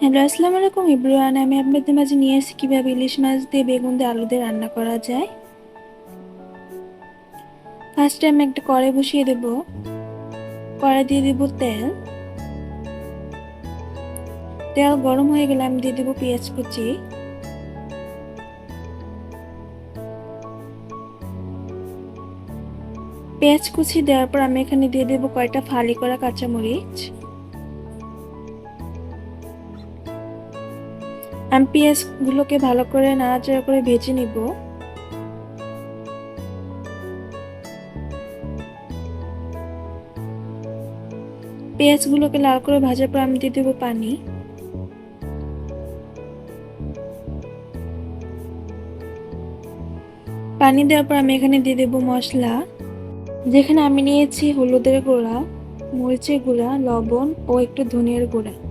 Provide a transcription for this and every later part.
Hello আসসালামু আলাইকুম ইব্রান আমি আপনাদের মাঝে নিয়ে এসেছি কীভাবে ইলিশ মাছ দিয়ে বেগুন দিয়ে আলু দিয়ে রান্না করা যায়। ফার্স্টে আমি একটা কড়াই বসিয়ে দেব। কড়াই দিয়ে দেব তেল। তেল গরম হয়ে গেলে আমি দিয়ে দেবো পেঁয়াজ কুচি। পেঁয়াজ কুচি দেওয়ার পর আমি এখানে দিয়ে দেবো কয়টা ফালি করা কাঁচামরিচ। আমি পেঁয়াজগুলোকে ভালো করে নাড়াচাড়া করে ভেজে নিব। পেঁয়াজগুলোকে লাল করে ভাজার পর আমি দিয়ে দেবো পানি। পানি দেওয়ার পর আমি এখানে দিয়ে দেবো মশলা। যেখানে আমি নিয়েছি হলুদের গুঁড়া, মরিচের গুঁড়া, লবণ ও একটু ধনিয়ার গুঁড়া।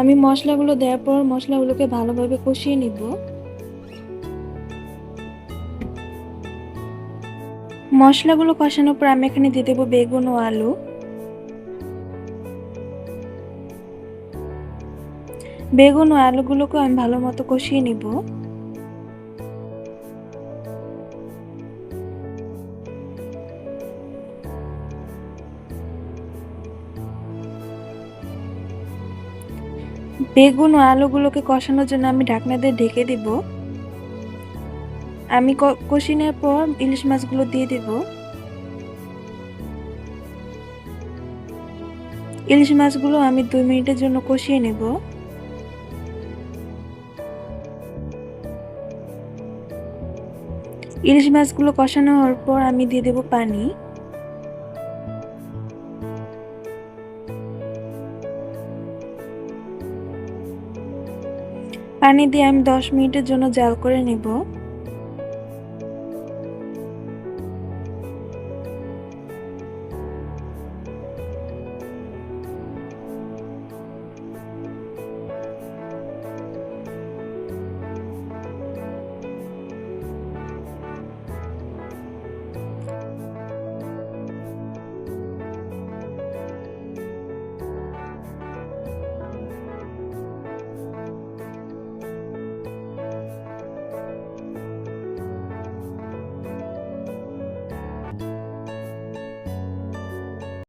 আমি মশলাগুলো দেওয়ার পর মশলাগুলোকে ভালোভাবে কষিয়ে নিব। মশলাগুলো কষানোর পর আমি এখানে দিয়ে দেবো বেগুন ও আলু। বেগুন ও আলুগুলোকে আমি ভালো মতো কষিয়ে নিব। বেগুন ও আলুগুলোকে কষানোর জন্য আমি ঢাকনা দিয়ে ঢেকে দিব। আমি কষিনের পর ইলিশ মাছগুলো দিয়ে দেব। ইলিশ মাছগুলো আমি দুই মিনিটের জন্য কষিয়ে নেব। ইলিশ মাছগুলো কষানো হওয়ার পর আমি দিয়ে দেব পানি। পানি দিয়ে আমি দশ মিনিটের জন্য জাল করে নেব।